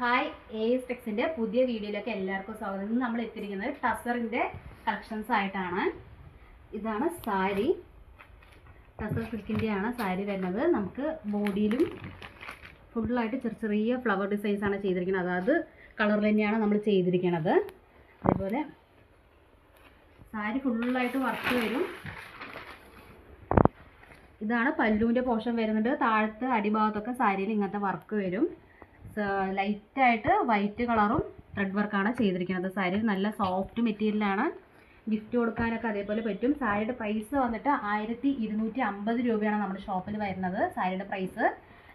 Hi A S ടെക്സിന്റെ പുതിയ വീഡിയോയിലേക്ക് എല്ലാവർക്കും സ്വാഗതം. ഇന്ന് നമ്മൾ എത്തിയിരിക്കുന്നത് ടസറിന്റെ കളക്ഷൻസ് ആയിട്ടാണ്. ഇതാണ് സാരി. ടസർ സിൽക്കിന്റെയാണ് സാരി വരുന്നത്. നമുക്ക് ബോഡിയിലും ഫുള്ളായിട്ട് ചെറിയ ചെറിയ ഫ്ലവർ ഡിസൈൻസ് ആണ് ചെയ്തിരിക്കുന്നത്. അതായത് കളറിൽ തന്നെയാണ് നമ്മൾ ചെയ്തിരിക്കുന്നത്. അതുപോലെ സാരി ഫുള്ളായിട്ട് വർക്ക് വരും. ഇതാണ് പല്ലുവിന്റെ പോഷൻ വരുന്നുണ്ട്. താഴത്ത് അടിഭാഗത്തൊക്കെ സാരിയിൽ ഇങ്ങനത്തെ വർക്ക് വരും. ലൈറ്റായിട്ട് വൈറ്റ് കളറും ത്രെഡ് വർക്കാണ് ചെയ്തിരിക്കുന്നത്. സാരി നല്ല സോഫ്റ്റ് മെറ്റീരിയലാണ്. ഗിഫ്റ്റ് കൊടുക്കാനൊക്കെ അതേപോലെ പറ്റും. സാരിയുടെ പ്രൈസ് വന്നിട്ട് ആയിരത്തി ഇരുന്നൂറ്റി അമ്പത് രൂപയാണ് നമ്മുടെ ഷോപ്പിൽ വരുന്നത് സാരിയുടെ പ്രൈസ്.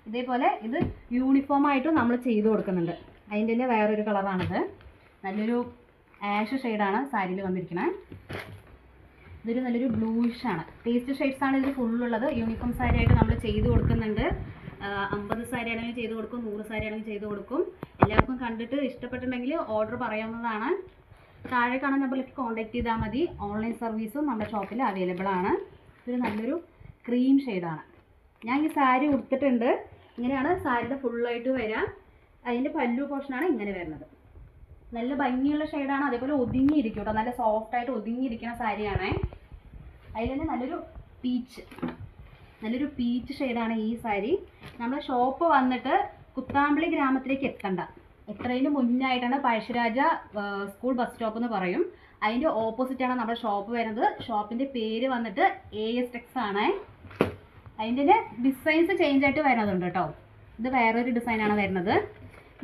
ഇതേപോലെ ഇത് യൂണിഫോം ആയിട്ടും നമ്മൾ ചെയ്ത് കൊടുക്കുന്നുണ്ട്. അതിന്റെ തന്നെ വേറൊരു കളറാണിത്. നല്ലൊരു ആഷ് ഷെയ്ഡാണ് സാരിയിൽ വന്നിരിക്കുന്നത്. ഇതൊരു നല്ലൊരു ബ്ലൂയിഷാണ് പേസ്റ്റ് ഷെയ്ഡ്സ് ആണ് ഇതിൽ ഫുള്ളുള്ളത് യൂണിഫോം സാരി ആയിട്ട് നമ്മൾ ചെയ്ത് കൊടുക്കുന്നുണ്ട്. അമ്പത് സാരി ആണെങ്കിലും ചെയ്ത് കൊടുക്കും നൂറ് സാരി ആണെങ്കിലും ചെയ്ത് കൊടുക്കും. എല്ലാവർക്കും കണ്ടിട്ട് ഇഷ്ടപ്പെട്ടിട്ടുണ്ടെങ്കിൽ ഓർഡർ പറയാവുന്നതാണ്. താഴെ കാണുന്ന നമ്പറിലേക്ക് കോൺടാക്ട് ചെയ്താൽ മതി. ഓൺലൈൻ സർവീസും നമ്മുടെ ഷോപ്പിൽ അവൈലബിൾ ആണ്. ഇതൊരു നല്ലൊരു ക്രീം ഷെയ്ഡാണ് ഞാൻ ഈ സാരി ഉടുത്തിട്ടുണ്ട്. ഇങ്ങനെയാണ് സാരിയുടെ ഫുള്ളായിട്ട് വരാം അതിന്റെ പല്ലു പോർഷനാണ് ഇങ്ങനെ വരുന്നത്. നല്ല ഭംഗിയുള്ള ഷെയ്ഡാണ് അതേപോലെ ഒതുങ്ങിയിരിക്കും കേട്ടോ. നല്ല സോഫ്റ്റ് ആയിട്ട് ഒതുങ്ങിയിരിക്കുന്ന സാരിയാണ്. അതിൽ തന്നെ നല്ലൊരു പീച്ച് നല്ലൊരു പീച്ച് ഷെയ്ഡാണ് ഈ സാരി. നമ്മുടെ ഷോപ്പ് വന്നിട്ട് കുത്താമ്പിളി ഗ്രാമത്തിലേക്ക് എത്തണ്ട. എത്രയും മുന്നായിട്ടാണ് പഴശ്ശിരാജ സ്കൂൾ ബസ് സ്റ്റോപ്പ് എന്ന് പറയും. അതിന്റെ ഓപ്പോസിറ്റാണ് നമ്മുടെ ഷോപ്പ് വരുന്നത്. ഷോപ്പിന്റെ പേര് വന്നിട്ട് എ എസ് ടെക്സ് ആണ്. അതിന്റെ ഡിസൈൻസ് ചേഞ്ച് ആയിട്ട് വരുന്നതുണ്ട് കേട്ടോ ഇത് വേറൊരു ഡിസൈനാണ് വരുന്നത്.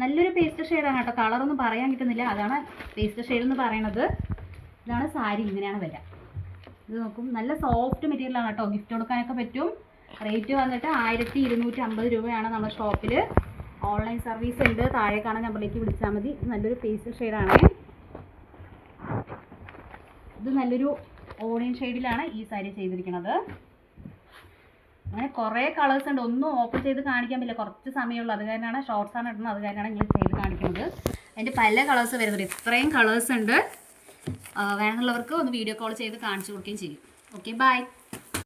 നല്ലൊരു പേസ്റ്റ് ഷെയ്ഡാണ് കേട്ടോ കളറൊന്നും പറയാൻ കിട്ടുന്നില്ല. അതാണ് പേസ്റ്റ് ഷെയ്ഡ് എന്ന് പറയുന്നത് ഇതാണ് സാരി ഇങ്ങനെയാണ് വരിക ഇത് നോക്കും. നല്ല സോഫ്റ്റ് മെറ്റീരിയലാണ് കേട്ടോ ഗിഫ്റ്റ് കൊടുക്കാനൊക്കെ പറ്റും. റേറ്റ് വന്നിട്ട് ആയിരത്തി ഇരുന്നൂറ്റി അമ്പത് രൂപയാണ് നമ്മുടെ ഷോപ്പിൽ ഓൺലൈൻ സർവീസ് ഉണ്ട്. താഴെ കാണാൻ നമ്പറിലേക്ക് വിളിച്ചാൽ മതി. നല്ലൊരു പേസ്റ്റൽ ഷെയ്ഡാണ് ഇത് നല്ലൊരു ഓണിയൻ ഷെയ്ഡിലാണ് ഈ സാരി ചെയ്തിരിക്കുന്നത്. അങ്ങനെ കുറേ കളേഴ്സ് ഉണ്ട്. ഒന്നും ഓപ്പൺ ചെയ്ത് കാണിക്കാൻ പറ്റില്ല. കുറച്ച് സമയമുള്ളൂ. അത് കാരണമാണ് ഷോർട്സ് ആണ് ഇടുന്നത്. അത് കാരണമാണ് ഇങ്ങനെ ചെയ്ത് കാണിക്കുന്നത്. അതിന്റെ പല കളേഴ്സ് വരുന്നുണ്ട്. ഇത്രയും കളേഴ്സ് ഉണ്ട്. വേണമെന്നുള്ളവർക്ക് ഒന്ന് വീഡിയോ കോൾ ചെയ്ത് കാണിച്ചു കൊടുക്കുകയും ചെയ്യും. Okay bye